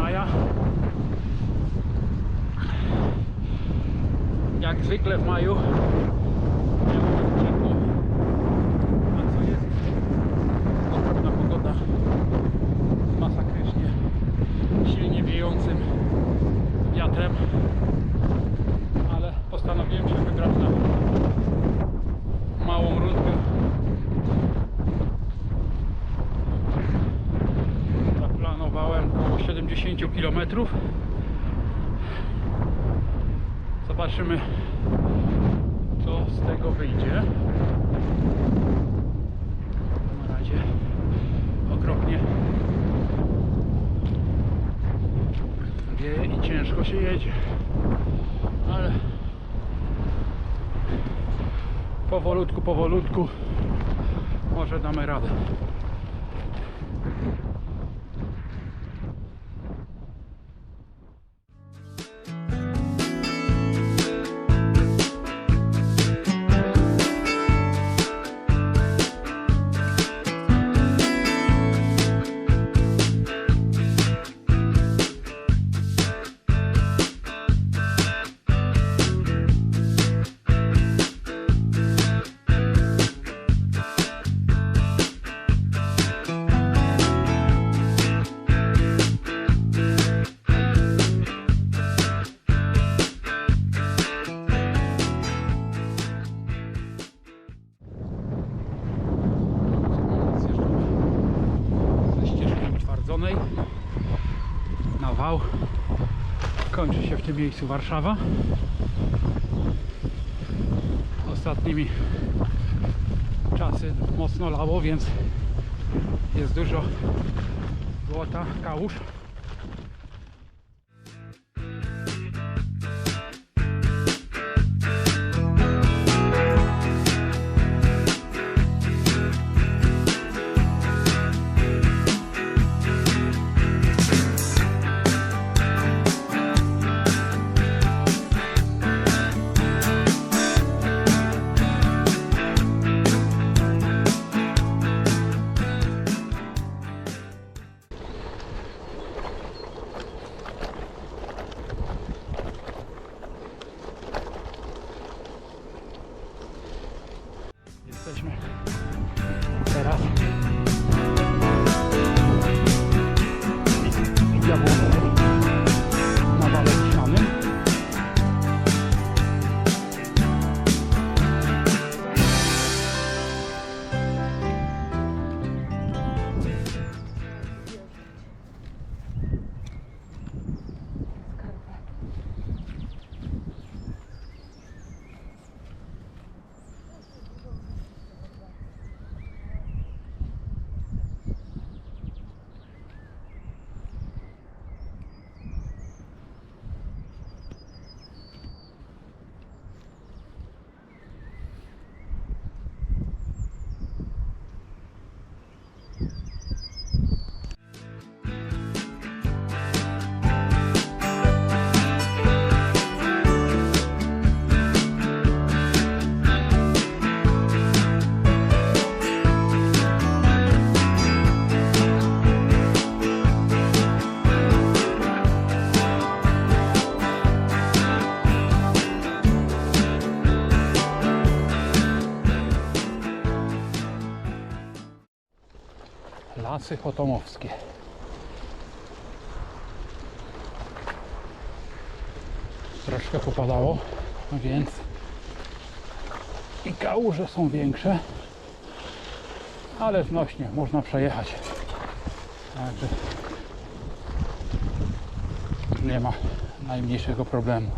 maja. Jak zwykle w maju. Nie ma tak ciepło. A co jest? Okropna pogoda. Z masakrycznie silnie wiejącym wiatrem. Ale postanowiłem się wybrać na małą rundkę. Zaplanowałem około 70 km. Zobaczymy, co z tego wyjdzie. Na razie okropnie wieje i ciężko się jedzie. Ale powolutku, powolutku może damy radę. Utwardzonej na wał. Kończy się w tym miejscu Warszawa. Ostatnimi czasy mocno lało, więc jest dużo złota, kałuż. Lasy Chotomowskie. Troszkę popadało, więc i kałuże są większe, ale znośnie, można przejechać. Także nie ma najmniejszego problemu.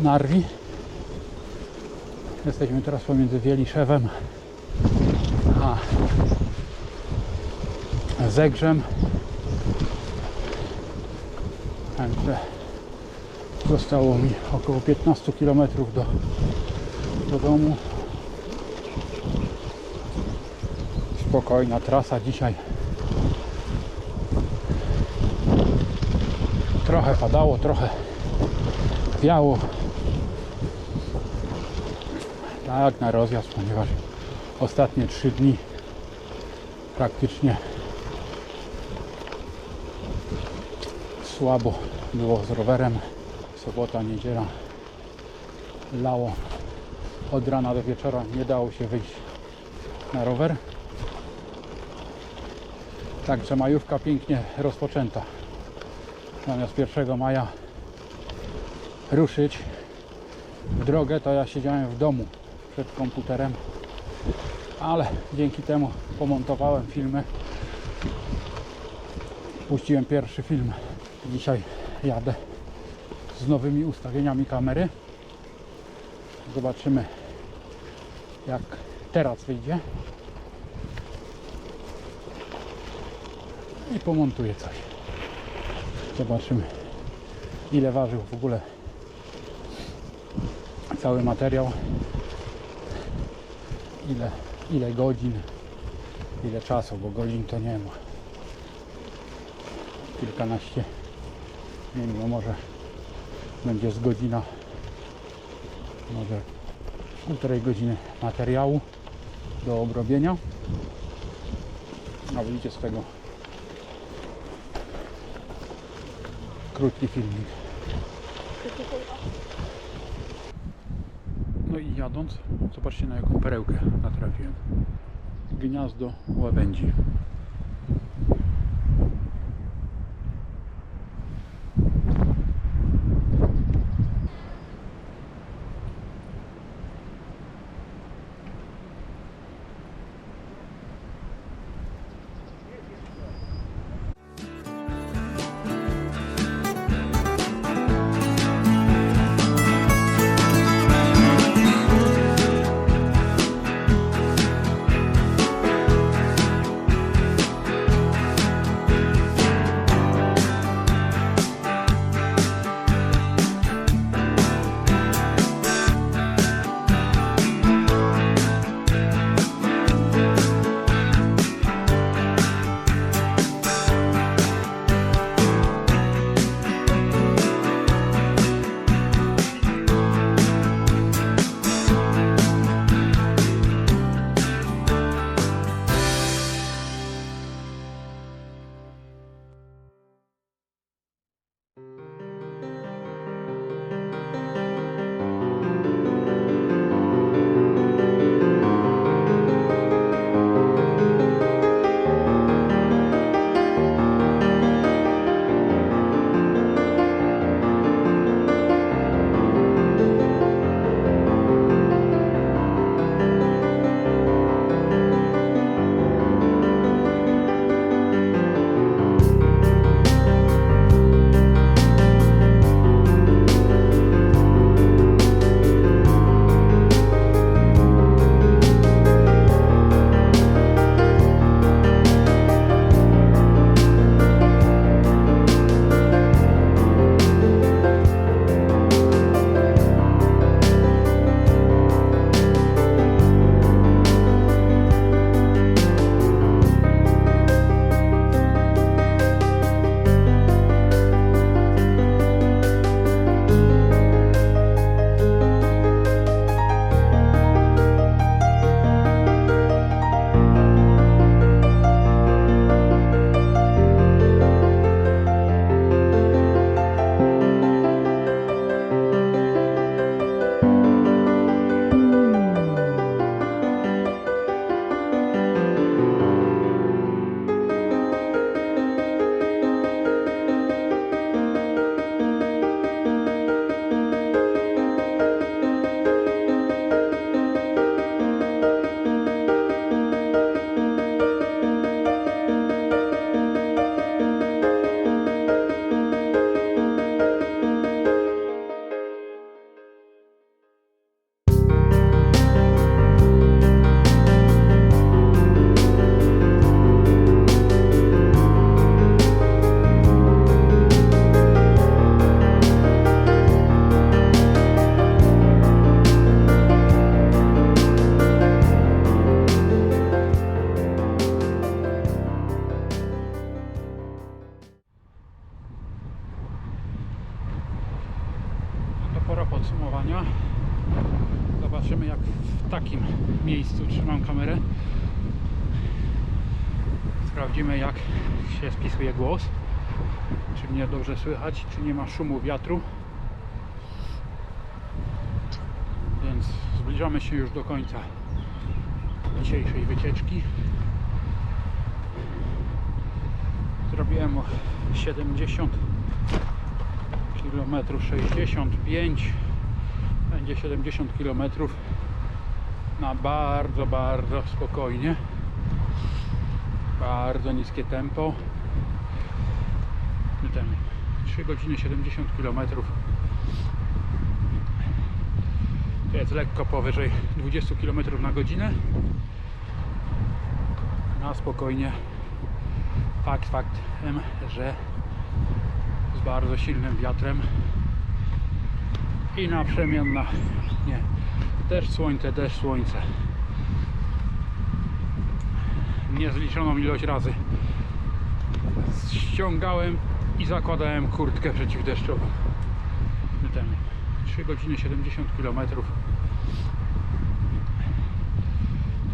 Narwi. Jesteśmy teraz pomiędzy Wieliszewem a Zegrzem. Także zostało mi około 15 km do, do domu. Spokojna trasa dzisiaj. Trochę padało, trochę wiało. Tak na rozjazd, ponieważ ostatnie trzy dni praktycznie słabo było z rowerem. Sobota, niedziela lało od rana do wieczora. Nie dało się wyjść na rower. Także majówka pięknie rozpoczęta. Zamiast 1 maja ruszyć w drogę, to ja siedziałem w domu przed komputerem, ale dzięki temu pomontowałem filmy. Puściłem pierwszy film. Dzisiaj jadę z nowymi ustawieniami kamery. Zobaczymy jak teraz wyjdzie. I pomontuję coś. Zobaczymy ile ważył w ogóle cały materiał. Ile, ile godzin, ile czasu, bo godzin to nie ma. Kilkanaście, wiem, no może będzie z godzina, może półtorej godziny materiału do obrobienia. A wyjdzie z tego krótki filmik. No i jadąc, zobaczcie na jaką perełkę natrafiłem. Gniazdo łabędzi. Słychać, czy nie ma szumu wiatru. Więc zbliżamy się już do końca dzisiejszej wycieczki. Zrobiłem o 70 km 65 będzie 70 km na bardzo, bardzo spokojnie bardzo niskie tempo I 3 godziny 70 km to jest lekko powyżej 20 km na godzinę. Na spokojnie. Fakt faktem, że z bardzo silnym wiatrem. I naprzemienna nie. Deszcz słońce, deszcz słońce. Niezliczoną ilość razy. Ściągałem i zakładałem kurtkę przeciwdeszczową. Ten 3 godziny 70 km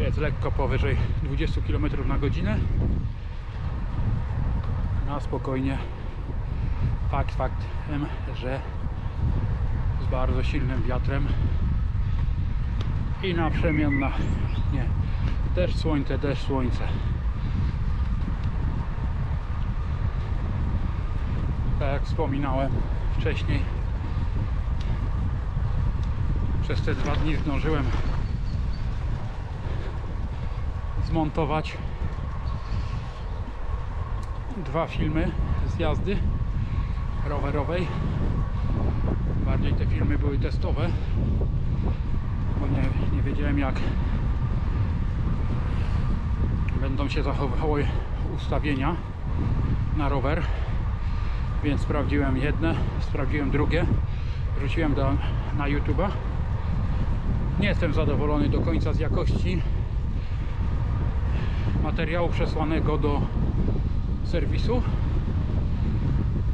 to jest lekko powyżej 20 km na godzinę. Na spokojnie. Fakt faktem, że z bardzo silnym wiatrem. I naprzemienna nie. Deszcz słońce, deszcz słońce tak jak wspominałem wcześniej przez te dwa dni zdążyłem zmontować dwa filmy z jazdy rowerowej. Bardziej te filmy były testowe, bo nie, nie wiedziałem jak będą się zachowywały ustawienia na rower. Więc sprawdziłem jedne, sprawdziłem drugie, wrzuciłem do, na YouTube'a. Nie jestem zadowolony do końca z jakości materiału przesłanego do serwisu.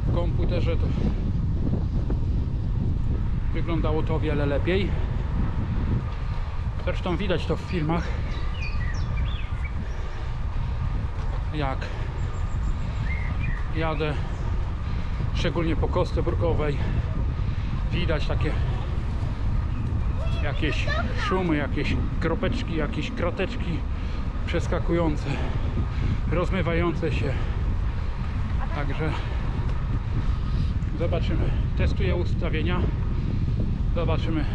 W komputerze to wyglądało to o wiele lepiej. Zresztą widać to w filmach jak jadę szczególnie po kostce brukowej widać takie jakieś szumy, jakieś kropeczki, jakieś krateczki przeskakujące rozmywające się. Także zobaczymy. Testuję ustawienia. Zobaczymy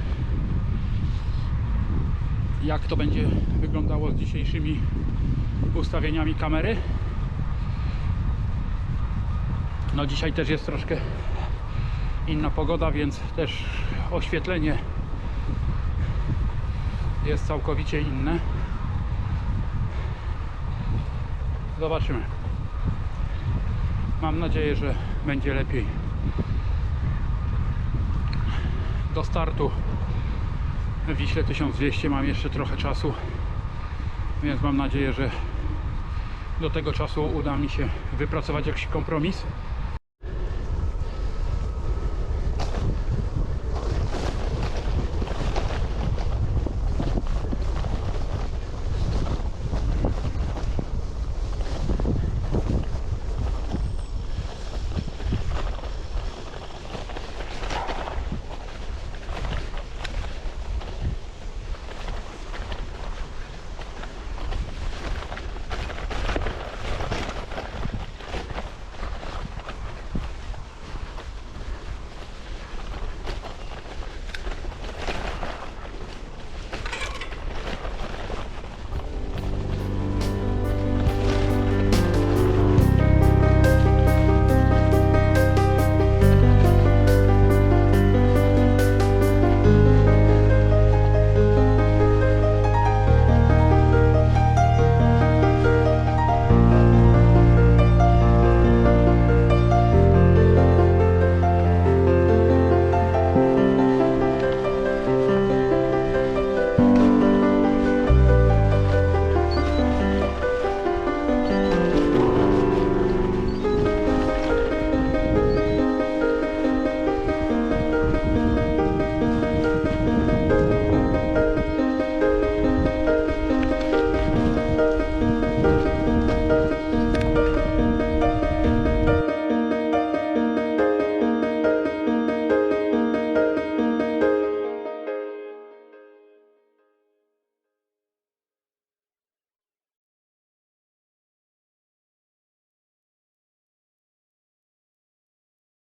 jak to będzie wyglądało z dzisiejszymi ustawieniami kamery no dzisiaj też jest troszkę inna pogoda więc też oświetlenie jest całkowicie inne Zobaczymy. Mam nadzieję, że będzie lepiej. Do startu w Wiśle 1200 mam jeszcze trochę czasu, więc mam nadzieję, że do tego czasu uda mi się wypracować jakiś kompromis.